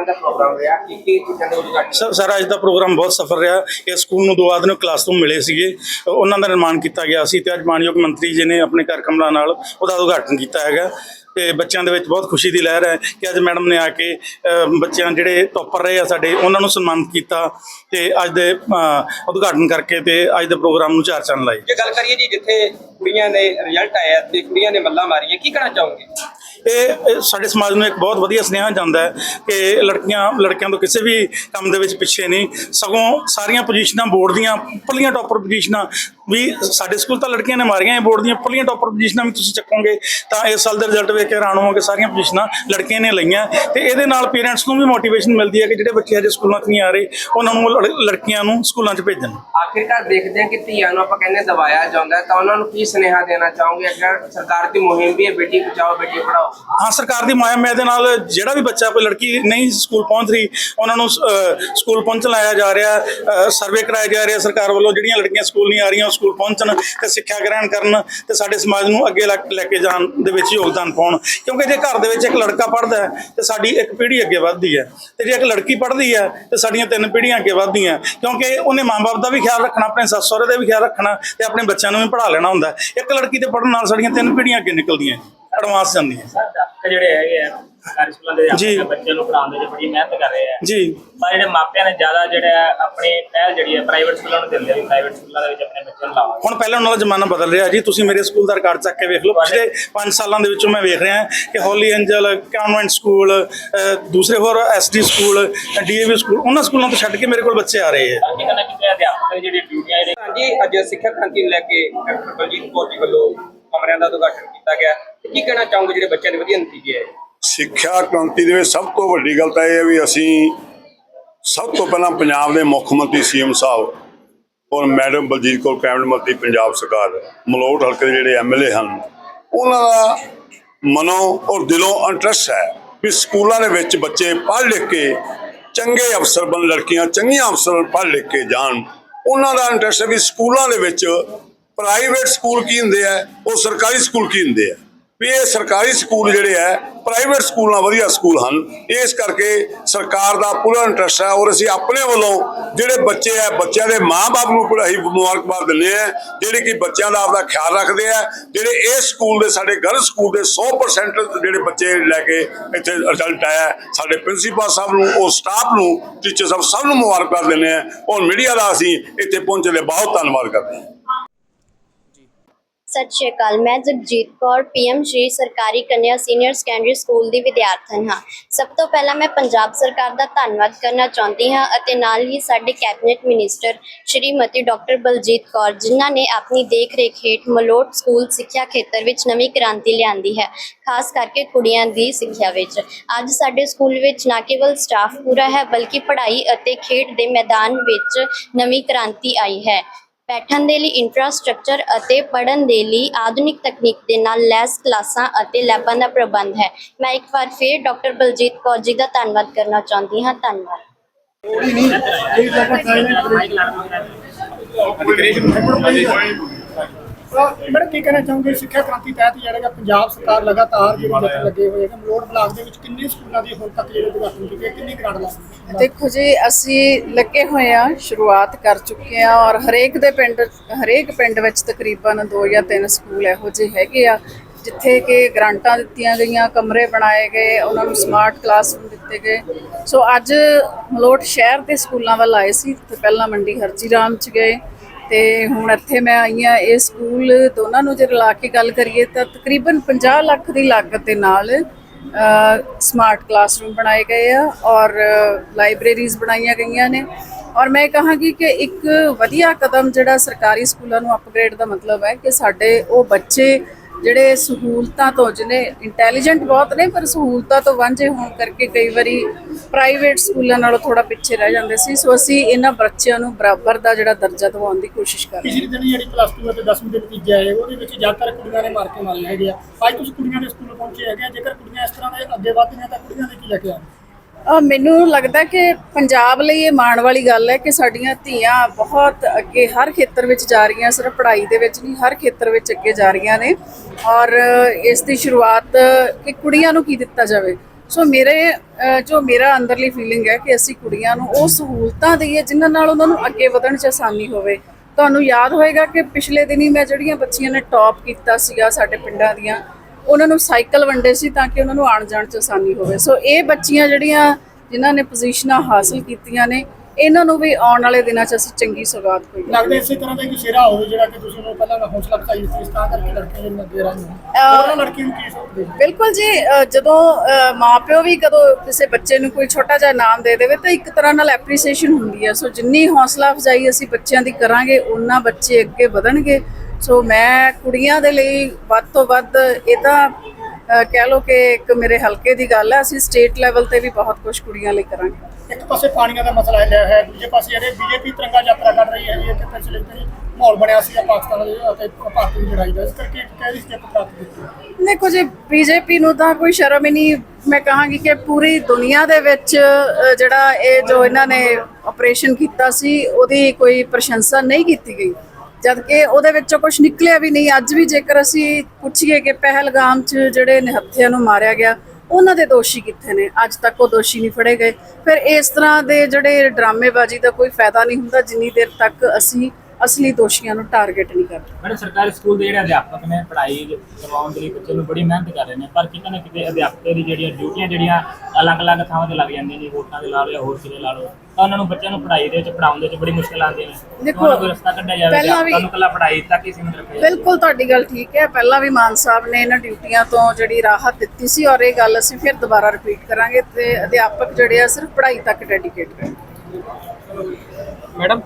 ਤਰ੍ਹਾਂ ਦਾ ਪ੍ਰੋਗਰਾਮ ਰਿਹਾ? ਕੀ ਕੀ ਚੀਜ਼ਾਂ ਦੇ ਉਦਘਾਟਨ ਸਰ ਸਰ ਅੱਜ ਦਾ ਪ੍ਰੋਗਰਾਮ ਬਹੁਤ ਸਫਲ ਰਿਹਾ। ਇਹ ਸਕੂਲ ਨੂੰ ਦੋ ਆਦਮੀ ਕਲਾਸਰੂਮ ਮਿਲੇ ਸੀਗੇ। ਉਹਨਾਂ ਦਾ ਨਿਰਮਾਣ ਕੀਤਾ ਗਿਆ ਸੀ ਤੇ ਅੱਜ ਮਾਨਯੋਗ ਮੰਤਰੀ ਜੀ ਨੇ ਆਪਣੇ ਘਰ ਕਮਲਾ ਨਾਲ ਉਹਦਾ ਉਦਘਾਟਨ ਕੀਤਾ ਹੈਗਾ। ਤੇ ਬੱਚਿਆਂ ਦੇ ਵਿੱਚ ਬਹੁਤ ਖੁਸ਼ੀ ਦੀ ਲਹਿਰ ਹੈ ਕਿ ਅੱਜ ਮੈਡਮ ਨੇ ਆ ਕੇ ਬੱਚਿਆਂ ਜਿਹੜੇ ਟੌਪਰ ਰਹੇ ਆ ਸਾਡੇ ਉਹਨਾਂ ਨੂੰ ਸਨਮਾਨਿਤ ਕੀਤਾ ਤੇ ਅੱਜ ਦੇ ਉਦਘਾਟਨ ਕਰਕੇ ਤੇ ਅੱਜ ਦੇ ਪ੍ਰੋਗਰਾਮ ਨੂੰ ਚਾਰ ਚੰਨ ਲਾਏ। ਜੇ ਗੱਲ ਕਰੀਏ ਜੀ ਜਿੱਥੇ ਕੁੜੀਆਂ ਦੇ ਰਿਜ਼ਲਟ ਆਇਆ ਤੇ ਕੁੜੀਆਂ ਨੇ ਮੱਲਾ ਮਾਰੀਆਂ ਕੀ ਕਹਿਣਾ ਚਾਹੋਗੇ? ਇਹ ਸਾਡੇ ਸਮਾਜ ਨੂੰ ਇੱਕ ਬਹੁਤ ਵਧੀਆ ਸੁਨੇਹਾ ਜਾਂਦਾ ਹੈ ਕਿ ਲੜਕੀਆਂ, ਲੜਕਿਆਂ ਤੋਂ ਕਿਸੇ ਵੀ ਕੰਮ ਦੇ ਵਿੱਚ ਪਿੱਛੇ ਨਹੀਂ। ਸਗੋਂ ਸਾਰੀਆਂ ਪੋਜੀਸ਼ਨਾਂ ਬੋਰਡ ਦੀਆਂ ਉੱਪਰਲੀਆਂ ਟੌਪਰ ਪੋਜੀਸ਼ਨਾਂ ਵੀ ਸਾਡੇ ਸਕੂਲ ਤਾਂ ਲੜਕੀਆਂ ਨੇ ਮਾਰੀਆਂ ਇਹ ਬੋਰਡ ਦੀਆਂ ਉੱਪਰਲੀਆਂ ਟੌਪਰ ਪੋਜੀਸ਼ਨਾਂ ਵੀ ਤੁਸੀਂ ਚੱਕੋਗੇ ਤਾਂ ਇਸ ਸਾਲ ਦੇ ਰਿਜ਼ਲਟ ਵੇਖ ਕੇ ਹੈਰਾਨ ਹੋਵੋਗੇ ਸਾਰੀਆਂ ਪੋਜੀਸ਼ਨਾਂ ਲੜਕੀਆਂ ਨੇ ਲਈਆਂ। ਤੇ ਇਹਦੇ ਨਾਲ ਪੇਰੈਂਟਸ ਨੂੰ ਵੀ ਮੋਟੀਵੇਸ਼ਨ ਮਿਲਦੀ ਹੈ ਕਿ ਜਿਹੜੇ ਬੱਚੇ ਹਜੇ ਸਕੂਲਾਂ 'ਚ ਨਹੀਂ ਆ ਰਹੇ ਉਹਨਾਂ ਨੂੰ ਲੜ- ਲੜਕੀਆਂ ਨੂੰ ਸਕੂਲਾਂ 'ਚ ਭੇਜਣ। ਆਖਿਰਕਾਰ ਦੇਖਦੇ ਹਾਂ ਕਿ ਧੀਆਂ ਨੂੰ ਆਪਾਂ ਕਹਿੰਦੇ ਦਬਾਇਆ ਜਾਂਦਾ ਤਾਂ ਉਹਨਾਂ ਨੂੰ ਕੀ ਸੁਨੇਹਾ ਦੇਣਾ ਚਾਹੋਗੇ? ਅਗਰ ਸਰਕਾਰ ਦੀ ਮੁਹਿੰਮ ਵੀ ਹੈ ਬੇਟੀ ਬਚਾਓ ਬੇਟੀ ਪੜਾਓ ਹਾਂ ਸਰਕਾਰ ਦੀ ਮੁਹਿੰਮ ਹੈ ਇਹਦੇ ਨਾਲ ਜਿਹੜਾ ਵੀ ਬੱਚਾ ਕੋਈ ਲੜਕੀ ਨਹੀਂ ਸਕੂਲ ਪਹੁੰਚ ਰਹੀ ਉਹਨਾਂ ਨੂੰ ਸਕੂਲ ਪਹੁੰਚਣ ਲਾਇਆ ਜਾ ਰਿਹਾ ਸਰਵੇ ਕਰਾਇਆ ਜਾ ਰਿਹਾ ਸਰਕਾਰ ਵੱਲੋਂ ਜਿਹੜੀਆਂ ਲੜਕੀਆਂ ਸਕੂਲ ਨਹੀਂ ਆ ਰਹੀਆਂ ਉਹ ਸਕੂਲ ਪਹੁੰਚਣ ਤੇ ਸਿੱਖਿਆ ਗ੍ਰਹਿਣ ਕਰਨ ਤੇ ਸਾਡੇ ਸਮਾਜ ਨੂੰ ਅੱਗੇ ਲੈ ਲੈ ਕੇ ਜਾਣ ਦੇ ਵਿੱਚ ਯੋਗਦਾਨ ਪਾਉਣ। ਕਿਉਂਕਿ ਜੇ ਘਰ ਦੇ ਵਿੱਚ ਇੱਕ ਲੜਕਾ ਪੜ੍ਹਦਾ ਹੈ, ਤੇ ਸਾਡੀ ਇੱਕ ਪੀੜ੍ਹੀ ਅੱਗੇ ਵੱਧਦੀ ਹੈ। ਤੇ ਜੇ ਇੱਕ ਲੜਕੀ ਪੜ੍ਹਦੀ ਹੈ, ਤੇ ਸਾਡੀਆਂ ਤਿੰਨ ਪੀੜ੍ਹੀਆਂ ਅੱਗੇ ਵੱਧਦੀਆਂ ਕਿਉਂਕਿ ਉਹਨੇ ਮਾਂ-ਬਾਪ ਦਾ ਵੀ ਖਿਆਲ ਰੱਖਣਾ, ਆਪਣੇ ਸੱਸ ਸਹੁਰੇ ਦਾ ਵੀ ਖਿਆਲ ਰੱਖਣਾ ਤੇ ਆਪਣੇ ਬੱਚਿਆਂ ਨੂੰ ਵੀ ਪੜ੍ਹਾ ਲੈਣਾ ਹੁੰਦਾ ਇੱਕ ਲੜਕੀ ਦੇ ਪੜ੍ਹਨ ਨਾਲ ਸਾਡੀਆਂ ਤਿੰਨ ਪੀੜ੍ਹੀਆਂ ਅੱਗੇ ਨਿਕਲਦੀਆਂ ਐਡਵਾਂਸ ਜਾਂਦੀਆਂ ਜਿਹੜੇ ਹੈਗੇ ਆ ਸਰਕਾਰੀ ਸਕੂਲਾਂ ਦੇ ਜੀ। ਅਧਿਆਪਕ ਬੱਚਿਆਂ ਨੂੰ ਪੜ੍ਹਾਉਣ ਦੇ ਵਿੱਚ ਬੜੀ ਮਿਹਨਤ ਕਰ ਰਹੇ ਆ। ਜੀ। ਪਰ ਜਿਹੜੇ ਮਾਪਿਆਂ ਨੇ ਜ਼ਿਆਦਾ ਜਿਹੜਾ ਹੈ ਆਪਣੀ ਪਹਿਲ ਜਿਹੜੀ ਹੈ ਪ੍ਰਾਈਵੇਟ ਸਕੂਲਾਂ ਨੂੰ ਦਿੰਦੇ ਵੀ ਪ੍ਰਾਈਵੇਟ ਸਕੂਲਾਂ ਦੇ ਵਿੱਚ ਆਪਣੇ ਬੱਚਿਆਂ ਨੂੰ ਲਾਵਾਂਗੇ ਹੁਣ ਪਹਿਲਾਂ ਨਾਲੋਂ ਜ਼ਮਾਨਾ ਬਦਲ ਰਿਹਾ ਜੀ। ਤੁਸੀਂ ਮੇਰੇ ਸਕੂਲ ਦਾ ਰਿਕਾਰਡ ਚੱਕ ਕੇ ਵੇਖ ਲਓ। ਪਿਛਲੇ 5 ਸਾਲਾਂ ਦੇ ਵਿੱਚੋਂ ਮੈਂ ਵੇਖ ਰਿਹਾ ਕਿ ਹੋਲੀ ਐਂਜਲ ਕਨਵੈਂਟ ਸਕੂਲ ਅਹ, ਦੂਸਰੇ ਹੋਰ ਐਸਡੀ ਸਕੂਲ ਡੀਏਵੀ ਸਕੂਲ ਉਹਨਾਂ ਸਕੂਲਾਂ ਤੋਂ ਛੱਡ ਕੇ ਮੇਰੇ ਕੋਲ ਬੱਚੇ ਆ ਰਹੇ ਆ। ਕਿਤੇ ਨਾ ਕਿਤੇ ਅਧਿਆਪਕ ਦੀ ਜਿਹੜੀ ਡਿਊਟੀਆਂ ਜਿਹੜੇ ਹਾਂਜੀ ਅੱਜ ਸਿੱਖਿਆ ਕ੍ਰਾਂਤੀ ਨੂੰ ਲੈ ਕੇ ਡਾਕਟਰ ਬਲਜੀਤ ਕੌਰ ਜੀ ਵੱਲੋਂ ਕਮਰਿਆਂ ਦਾ ਉਦਘਾਟਨ ਕੀਤਾ ਗਿਆ। ਤੇ ਕੀ ਕਹਿਣਾ ਚਾਹੋਗੇ ਜਿਹੜੇ ਬੱਚਿਆਂ ਦੇ ਵਧੀਆ ਨਤੀਜੇ ਆਏ? ਸਿੱਖਿਆ ਕ੍ਰਾਂਤੀ ਦੇ ਵਿੱਚ ਸਭ ਤੋਂ ਵੱਡੀ ਗੱਲ ਤਾਂ ਇਹ ਹੈ ਵੀ ਅਸੀਂ ਸਭ ਤੋਂ ਪਹਿਲਾਂ ਪੰਜਾਬ ਦੇ ਮੁੱਖ ਮੰਤਰੀ ਸੀਐਮ ਸਾਹਿਬ ਔਰ ਮੈਡਮ ਬਲਜੀਤ ਕੌਰ ਕੈਬਨਿਟ ਮੰਤਰੀ ਪੰਜਾਬ ਸਰਕਾਰ, ਮਲੋਟ ਹਲਕੇ ਦੇ ਜਿਹੜੇ ਐਮਐਲਏ ਹਨ, ਉਹਨਾਂ ਦਾ ਮਨੋਂ ਔਰ ਦਿਲੋਂ ਇੰਟਰਸਟ ਹੈ ਵੀ ਸਕੂਲਾਂ ਦੇ ਵਿੱਚ ਬੱਚੇ ਪੜ੍ਹ ਲਿਖ ਕੇ ਚੰਗੇ ਅਫਸਰ ਬਣ, ਲੜਕੀਆਂ ਚੰਗੀਆਂ ਅਫਸਰ ਪੜ੍ਹ ਲਿਖ ਕੇ ਜਾਣ। ਉਹਨਾਂ ਦਾ ਇੰਟਰਸਟ ਹੈ ਵੀ ਸਕੂਲਾਂ ਦੇ ਵਿੱਚ ਪ੍ਰਾਈਵੇਟ ਸਕੂਲ ਕੀ ਹੁੰਦੇ ਆ, ਉਹ ਸਰਕਾਰੀ ਸਕੂਲ ਕੀ ਹੁੰਦੇ ਆ। ਵੀ ਇਹ ਸਰਕਾਰੀ ਸਕੂਲ ਜਿਹੜੇ ਆ ਪ੍ਰਾਈਵੇਟ ਸਕੂਲ ਨਾਲ ਵਧੀਆ ਸਕੂਲ ਹਨ। ਇਸ ਕਰਕੇ ਸਰਕਾਰ ਦਾ ਪੂਰਾ ਇੰਟਰਸਟ ਹੈ ਔਰ ਅਸੀਂ ਆਪਣੇ ਵੱਲੋਂ ਜਿਹੜੇ ਬੱਚੇ ਆ ਬੱਚਿਆਂ ਦੇ ਮਾਪੇ ਨੂੰ ਪੜ੍ਹਾਈ ਮੁਬਾਰਕਬਾਦ ਦਿੰਦੇ ਆ ਜਿਹੜੇ ਕਿ ਬੱਚਿਆਂ ਦਾ ਆਪਦਾ ਖਿਆਲ ਰੱਖਦੇ ਆ ਜਿਹੜੇ ਇਸ ਸਕੂਲ ਦੇ ਸਾਡੇ ਗਰਲ ਸਕੂਲ ਦੇ 100% ਜਿਹੜੇ ਬੱਚੇ ਲੈ ਕੇ ਇੱਥੇ ਰਿਜ਼ਲਟ ਆਇਆ ਸਾਡੇ ਪ੍ਰਿੰਸੀਪਲ ਸਾਹਿਬ ਨੂੰ, ਉਹ ਸਟਾਫ ਨੂੰ ਟੀਚਰ ਸਾਹਿਬ ਸਭ ਨੂੰ ਮੁਬਾਰਕਬਾਦ ਦਿੰਦੇ ਆ ਔਰ ਮੀਡੀਆ ਦਾ ਅਸੀਂ ਇੱਥੇ ਪਹੁੰਚਣ ਦੇ ਬਹੁਤ ਧੰਨਵਾਦ ਕਰਦੇ ਹਾਂ। ਸਤਿ ਸ਼੍ਰੀ ਅਕਾਲ, ਮੈਂ ਜਗਜੀਤ ਕੌਰ ਪੀਐਮ ਸ਼੍ਰੀ ਸਰਕਾਰੀ ਕੰਨਿਆ ਸੀਨੀਅਰ ਸੈਕੰਡਰੀ ਸਕੂਲ ਦੀ ਵਿਦਿਆਰਥਣ ਹਾਂ। ਸਭ ਤੋਂ ਪਹਿਲਾਂ ਮੈਂ ਪੰਜਾਬ ਸਰਕਾਰ ਦਾ ਧੰਨਵਾਦ ਕਰਨਾ ਚਾਹੁੰਦੀ ਹਾਂ ਅਤੇ ਨਾਲ ਹੀ ਸਾਡੇ cabinet minister Shrimati doctor Baljit Kaur, ਜਿਨ੍ਹਾਂ ਨੇ ਆਪਣੀ ਦੇਖ-ਰੇਖ ਹੇਠ ਮਲੋਟ ਸਕੂਲ ਸਿੱਖਿਆ ਖੇਤਰ ਵਿੱਚ ਨਵੀਂ ਕ੍ਰਾਂਤੀ ਲਿਆਂਦੀ ਹੈ, ਖਾਸ ਕਰਕੇ ਕੁੜੀਆਂ ਦੀ ਸਿੱਖਿਆ ਵਿੱਚ। ਅੱਜ ਸਾਡੇ ਸਕੂਲ ਵਿੱਚ ਨਾ ਕੇਵਲ ਸਟਾਫ ਪੂਰਾ ਹੈ, ਬਲਕਿ ਪੜ੍ਹਾਈ ਅਤੇ ਖੇਡ ਦੇ ਮੈਦਾਨ ਵਿੱਚ ਨਵੀਂ ਕ੍ਰਾਂਤੀ ਆਈ ਹੈ। ਬੈਠਣ ਦੇ ਲਈ ਇਨਫਰਾਸਟ੍ਰਕਚਰ ਅਤੇ ਪੜ੍ਹਨ ਦੇ ਲਈ ਆਧੁਨਿਕ ਤਕਨੀਕ ਦੇ ਨਾਲ ਲੈਸ ਕਲਾਸਾਂ ਅਤੇ ਲੈਬਾਂ ਦਾ ਪ੍ਰਬੰਧ ਹੈ। ਮੈਂ ਇੱਕ ਵਾਰ ਫਿਰ ਡਾਕਟਰ ਬਲਜੀਤ ਕੌਰ ਜੀ ਦਾ ਧੰਨਵਾਦ ਕਰਨਾ ਚਾਹੁੰਦੀ ਹਾਂ। ਧੰਨਵਾਦ। ਮੈਡਮ ਕੀ ਕਹਿਣਾ ਚਾਹੋਗੇ? ਸਿੱਖਿਆ ਕ੍ਰਾਂਤੀ ਤਹਿਤ ਜਿਹੜਾ ਪੰਜਾਬ ਸਰਕਾਰ ਲਗਾਤਾਰ ਜਿਹੜੇ ਯਤਨ ਲੱਗੇ ਹੋਏ ਹੈ ਮਲੋਟ ਬਲਾਕ ਦੇ ਵਿੱਚ ਕਿੰਨੇ ਸਕੂਲਾਂ ਦੀ ਹੁਣ ਤੱਕ ਜਿਹੜੇ ਉਦਘਾਟਨ ਕੀਤੇ ਕਿੰਨੀ ਗ੍ਰਾਂਟ ਲੱਗੀ ਦੇਖੋ ਜੀ ਅਸੀਂ ਲੱਗੇ ਹੋਏ ਆ ਸ਼ੁਰੂਆਤ ਕਰ ਚੁੱਕੇ ਆ ਔਰ ਹਰੇਕ ਦੇ ਪਿੰਡ ਹਰੇਕ ਪਿੰਡ ਵਿੱਚ ਤਕਰੀਬਨ 2 ਜਾਂ 3 ਸਕੂਲ ਇਹੋ ਜਿਹੇ ਹੈਗੇ ਆ ਜਿੱਥੇ ਕਿ ਗ੍ਰਾਂਟਾਂ ਦਿੱਤੀਆਂ ਗਈਆਂ ਕਮਰੇ ਬਣਾਏ ਗਏ ਉਹਨਾਂ ਨੂੰ ਸਮਾਰਟ ਕਲਾਸਰੂਮ ਦਿੱਤੇ ਗਏ। ਸੋ ਅੱਜ ਮਲੋਟ ਸ਼ਹਿਰ ਦੇ ਸਕੂਲਾਂ ਵੱਲ ਆਏ ਸੀ ਤੇ ਪਹਿਲਾਂ ਮੰਡੀ ਹਰਜੀ ਰਾਮ ਚ ਗਏ। ਤੇ ਹੁਣ ਇੱਥੇ ਮੈਂ ਆਈ ਆ ਇਹ ਸਕੂਲ ਦੋਨਾਂ ਨੂੰ ਜੇ ਰਲਾ ਕੇ ਗੱਲ ਕਰੀਏ ਤਾਂ ਤਕਰੀਬਨ 50 ਲੱਖ ਦੀ ਲਾਗਤ ਦੇ ਨਾਲ ਸਮਾਰਟ ਕਲਾਸਰੂਮ ਬਣਾਏ ਗਏ ਆ ਔਰ ਲਾਇਬ੍ਰੇਰੀਜ਼ ਬਣਾਈਆਂ ਗਈਆਂ ਨੇ। ਔਰ ਮੈਂ ਕਹਾਂਗੀ ਕਿ ਇੱਕ ਵਧੀਆ ਕਦਮ ਜਿਹੜਾ ਸਰਕਾਰੀ ਸਕੂਲਾਂ ਨੂੰ ਅਪਗ੍ਰੇਡ ਦਾ ਮਤਲਬ ਹੈ ਕਿ ਸਾਡੇ ਉਹ ਬੱਚੇ ਜਿਹੜੇ ਸਹੂਲਤਾਂ ਤੋਂ ਜਿਹਨੇ ਇੰਟੈਲੀਜੈਂਟ ਬਹੁਤ ਨੇ, ਪਰ ਸਹੂਲਤਾਂ ਤੋਂ ਵਾਂਝੇ ਹੋਣ ਕਰਕੇ ਕਈ ਵਾਰੀ ਪ੍ਰਾਈਵੇਟ ਸਕੂਲਾਂ ਨਾਲੋਂ ਥੋੜਾ ਪਿੱਛੇ ਰਹਿ ਜਾਂਦੇ ਸੀ। ਸੋ ਅਸੀਂ ਇਹਨਾਂ ਬੱਚਿਆਂ ਨੂੰ ਬਰਾਬਰ ਦਾ ਜਿਹੜਾ ਦਰਜਾ ਦਿਵਾਉਣ ਦੀ ਕੋਸ਼ਿਸ਼ ਕਰ ਰਹੇ ਹਾਂ। ਪਿਛਲੀ ਦਿਨ ਜਿਹੜੀ ਪਲੱਸ 2 ਅਤੇ 10ਵੀਂ ਦੇ ਨਤੀਜੇ ਆਏ, ਉਹਦੇ ਵਿੱਚ ਜ਼ਿਆਦਾਤਰ ਕੁੜੀਆਂ ਨੇ ਮਾਰ ਕੇ ਮਾਰੇ ਹੈਗੇ ਆ। ਅੱਜ ਤੁਸੀਂ ਕੁੜੀਆਂ ਦੇ ਸਕੂਲ ਪਹੁੰਚੇ ਹੈਗੇ ਆ। ਜੇਕਰ ਕੁੜੀਆਂ ਇਸ ਤਰ੍ਹਾਂ ਦੇ ਅੱਗੇ ਵੱਧਦੀਆਂ ਤਾਂ ਕੁੜੀਆਂ ਦੇ ਕੀ ਲੈ ਕੇ ਆਉਣਗੇ? ਮੈਨੂੰ ਲੱਗਦਾ ਕਿ ਪੰਜਾਬ ਲਈ ਇਹ ਮਾਣ ਵਾਲੀ ਗੱਲ ਹੈ ਕਿ ਸਾਡੀਆਂ ਧੀਆਂ ਬਹੁਤ ਅੱਗੇ ਹਰ ਖੇਤਰ ਵਿੱਚ ਜਾ ਰਹੀਆਂ, ਸਿਰਫ ਪੜ੍ਹਾਈ ਦੇ ਵਿੱਚ ਨਹੀਂ, ਹਰ ਖੇਤਰ ਵਿੱਚ ਅੱਗੇ ਜਾ ਰਹੀਆਂ ਨੇ। ਔਰ ਇਸ ਦੀ ਸ਼ੁਰੂਆਤ ਕਿ ਕੁੜੀਆਂ ਨੂੰ ਕੀ ਦਿੱਤਾ ਜਾਵੇ। ਸੋ ਮੇਰੇ ਜੋ ਮੇਰਾ ਅੰਦਰਲੀ ਫੀਲਿੰਗ ਹੈ ਕਿ ਅਸੀਂ ਕੁੜੀਆਂ ਨੂੰ ਉਹ ਸਹੂਲਤਾਂ ਦਈਏ ਜਿਨ੍ਹਾਂ ਨਾਲ ਉਹਨਾਂ ਨੂੰ ਅੱਗੇ ਵਧਣ 'ਚ ਆਸਾਨੀ ਹੋਵੇ। ਤੁਹਾਨੂੰ ਯਾਦ ਹੋਏਗਾ ਕਿ ਪਿਛਲੇ ਦਿਨੀ ਮੈਂ ਜਿਹੜੀਆਂ ਬੱਚੀਆਂ ਨੇ ਟੌਪ ਕੀਤਾ ਸੀਗਾ ਸਾਡੇ ਪਿੰਡਾਂ ਦੀਆਂ ਉਹਨਾਂ ਨੂੰ ਸਾਈਕਲ ਵੰਡੇ ਸੀ ਤਾਂ ਕਿ ਉਹਨਾਂ ਨੂੰ ਆਉਣ ਜਾਣ 'ਚ ਆਸਾਨੀ ਹੋਵੇ। ਸੋ ਇਹ ਬੱਚੀਆਂ ਜਿਹੜੀਆਂ ਜਿਨ੍ਹਾਂ ਨੇ ਪੋਜੀਸ਼ਨਾਂ ਹਾਸਲ ਕੀਤੀਆਂ ਨੇ ਇਹਨਾਂ ਨੂੰ ਵੀ ਆਉਣ ਵਾਲੇ ਦਿਨਾਂ 'ਚ ਅਸੀਂ ਚੰਗੀ ਸੁਗਾਤ ਕੋਈ ਲੱਗਦਾ ਇਸੇ ਤਰ੍ਹਾਂ ਦਾ ਕੋਈ ਸਿਰਾ ਹੋਵੇ ਜਿਹੜਾ ਕਿ ਤੁਸੀਂ ਉਹ ਪਹਿਲਾਂ ਹੌਸਲਾ ਅਫਜ਼ਾਈ ਸੀ ਤਾਂ ਕਰਕੇ ਜਿਹੜੀਆਂ ਅੱਗੇ ਰਹੀਆਂ ਅਹ ਉਹਨਾਂ ਲੜਕੀਆਂ ਨੂੰ ਕੀ ਸੋਚਦੇ ਹੋ? ਬਿਲਕੁਲ ਜੀ ਜਦੋਂ ਮਾਪਿਓ ਵੀ ਕਦੋਂ ਕਿਸੇ ਬੱਚੇ ਨੂੰ ਕੋਈ ਛੋਟਾ ਜਿਹਾ ਨਾਮ ਦੇ ਦੇਵੇ ਤਾਂ ਇੱਕ ਤਰ੍ਹਾਂ ਨਾਲ ਐਪਰੀਸੀਏਸ਼ਨ ਹੁੰਦੀ ਹੈ। ਸੋ ਜਿੰਨੀ ਹੌਸਲਾ ਅਫਜ਼ਾਈ ਅਸੀਂ ਬੱਚਿਆਂ ਦੀ ਕਰਾਂਗੇ ਉਹਨਾਂ ਬੱਚੇ ਅੱਗੇ ਵਧਣਗੇ। ਸੋ ਮੈਂ ਕੁੜੀਆਂ ਦੇ ਲਈ ਵੱਧ ਤੋਂ ਵੱਧ ਇਹ ਤਾਂ ਕਹਿ ਲਓ ਕਿ ਇੱਕ ਮੇਰੇ ਹਲਕੇ ਦੀ ਗੱਲ ਹੈ ਅਸੀਂ ਸਟੇਟ ਲੈਵਲ ਤੇ ਵੀ ਬਹੁਤ ਕੁਝ ਕੁੜੀਆਂ ਲਈ ਕਰਾਂਗੇ। ਇੱਕ ਪਾਸੇ ਪਾਣੀਆਂ ਦਾ ਮਸਲਾ ਲਿਆ ਹੈ ਦੂਜੇ ਪਾਸੇ ਜਿਹੜੇ ਬੀਜੇਪੀ ਤਿਰੰਗਾ ਯਾਤਰਾ ਕਰ ਰਹੀ ਹੈ ਇਹ ਕਿ ਪਿਛਲੇ ਦਿਨੀ ਮਾਹੌਲ ਬਣਿਆ ਸੀ ਪਾਕਿਸਤਾਨ ਦੇ ਅਤੇ ਭਾਰਤ ਦੀ ਲੜਾਈ ਦਾ। ਇਸ ਕਰਕੇ ਕਿਹੜੀ ਸਟੈਪ ਪ੍ਰਾਪਤ ਕੀਤੀ? ਦੇਖੋ ਜੀ ਬੀਜੇਪੀ ਨੂੰ ਤਾਂ ਕੋਈ ਸ਼ਰਮ ਹੀ ਨਹੀਂ ਮੈਂ ਕਹਾਂਗੀ ਕਿ ਪੂਰੀ ਦੁਨੀਆ ਦੇ ਵਿੱਚ ਜਿਹੜਾ ਇਹ ਜੋ ਇਹਨਾਂ ਨੇ ਆਪਰੇਸ਼ਨ ਕੀਤਾ ਸੀ ਉਹਦੀ ਕੋਈ ਪ੍ਰਸ਼ੰਸਾ ਨਹੀਂ ਕੀਤੀ ਗਈ। ਜਦ ਕਿ ਉਹਦੇ ਵਿੱਚੋਂ ਕੁਝ ਨਿਕਲਿਆ ਵੀ ਨਹੀਂ, ਅੱਜ ਵੀ ਜੇਕਰ ਅਸੀਂ ਪੁੱਛੀਏ ਕਿ ਪਹਿਲਗਾਮ 'ਚ ਜਿਹੜੇ ਨਿਹੱਥਿਆਂ ਨੂੰ ਮਾਰਿਆ ਗਿਆ, ਉਹਨਾਂ ਦੇ ਦੋਸ਼ੀ ਕਿੱਥੇ ਨੇ? ਅੱਜ ਤੱਕ ਉਹ ਦੋਸ਼ੀ ਨਹੀਂ ਫੜੇ ਗਏ। ਫਿਰ ਇਸ ਤਰ੍ਹਾਂ ਦੇ ਜਿਹੜੇ ਡਰਾਮੇਬਾਜ਼ੀ ਦਾ ਕੋਈ ਫਾਇਦਾ ਨਹੀਂ ਹੁੰਦਾ, ਜਿੰਨੀ ਦੇਰ ਤੱਕ ਅਸੀਂ ਅਸਲੀ ਦੋਸ਼ੀਆਂ ਨੂੰ ਟਾਰਗੇਟ ਨਹੀਂ ਕਰਦੇ। ਮੈਡਮ ਸਰਕਾਰੀ ਸਕੂਲ ਦੇ ਜਿਹੜੇ ਅਧਿਆਪਕ ਨੇ ਪੜ੍ਹਾਈ ਕਰਵਾਉਣ ਦੇ ਲਈ ਬੱਚੇ ਨੂੰ ਬੜੀ ਮਿਹਨਤ ਕਰ ਰਹੇ ਨੇ ਪਰ ਕਿਤੇ ਨਾ ਕਿਤੇ ਅਧਿਆਪਕ ਦੀ ਜਿਹੜੀਆਂ ਡਿਊਟੀਆਂ ਜਿਹੜੀਆਂ ਅਲੱਗ-ਅਲੱਗ ਥਾਵਾਂ ਤੇ ਲੱਗ ਜਾਂਦੀਆਂ ਨੇ ਵੋਟਾਂ ਦੇ ਲਾ ਲਓ ਜਾਂ ਹੋਰ ਕਿਤੇ ਲਾ ਲਓ ਤਾਂ ਉਹਨਾਂ ਨੂੰ ਬੱਚਿਆਂ ਨੂੰ ਪੜ੍ਹਾਈ ਦੇ ਵਿੱਚ ਪੜ੍ਹਾਉਣ ਦੇ ਵਿੱਚ ਬੜੀ ਮੁਸ਼ਕਲ ਆਉਂਦੀ ਨੇ ਦੇਖੋ, ਉਹਨਾਂ ਨੂੰ ਕੋਈ ਰਸਤਾ ਕੱਢਿਆ ਜਾਵੇ ਪਹਿਲਾਂ ਵੀ- ਅਧਿਆਪਕਾਂ ਨੂੰ ਇਕੱਲਾ ਪੜ੍ਹਾਈ ਤੱਕ ਹੀ ਸੀਮਿਤ ਰੱਖਿਆ ਬਿਲਕੁਲ ਤੁਹਾਡੀ ਗੱਲ ਠੀਕ ਹੈ। ਪਹਿਲਾਂ ਵੀ ਮਾਨ ਸਾਹਿਬ ਨੇ ਇਹਨਾਂ ਡਿਊਟੀਆਂ ਤੋਂ ਜਿਹੜੀ ਰਾਹਤ ਦਿੱਤੀ ਸੀ ਔਰ ਇਹ ਗੱਲ ਅਸੀਂ ਫਿਰ ਦੁਬਾਰਾ ਰਿਪੀਟ ਕਰਾਂਗੇ ਤੇ ਅਧਿਆਪਕ ਜਿਹੜੇ ਆ ਸਿਰਫ ਪੜ੍ਹਾਈ ਤੱਕ ਡੈਡੀਕੇਟ ਰਹਿਣ ਮੈਡਮ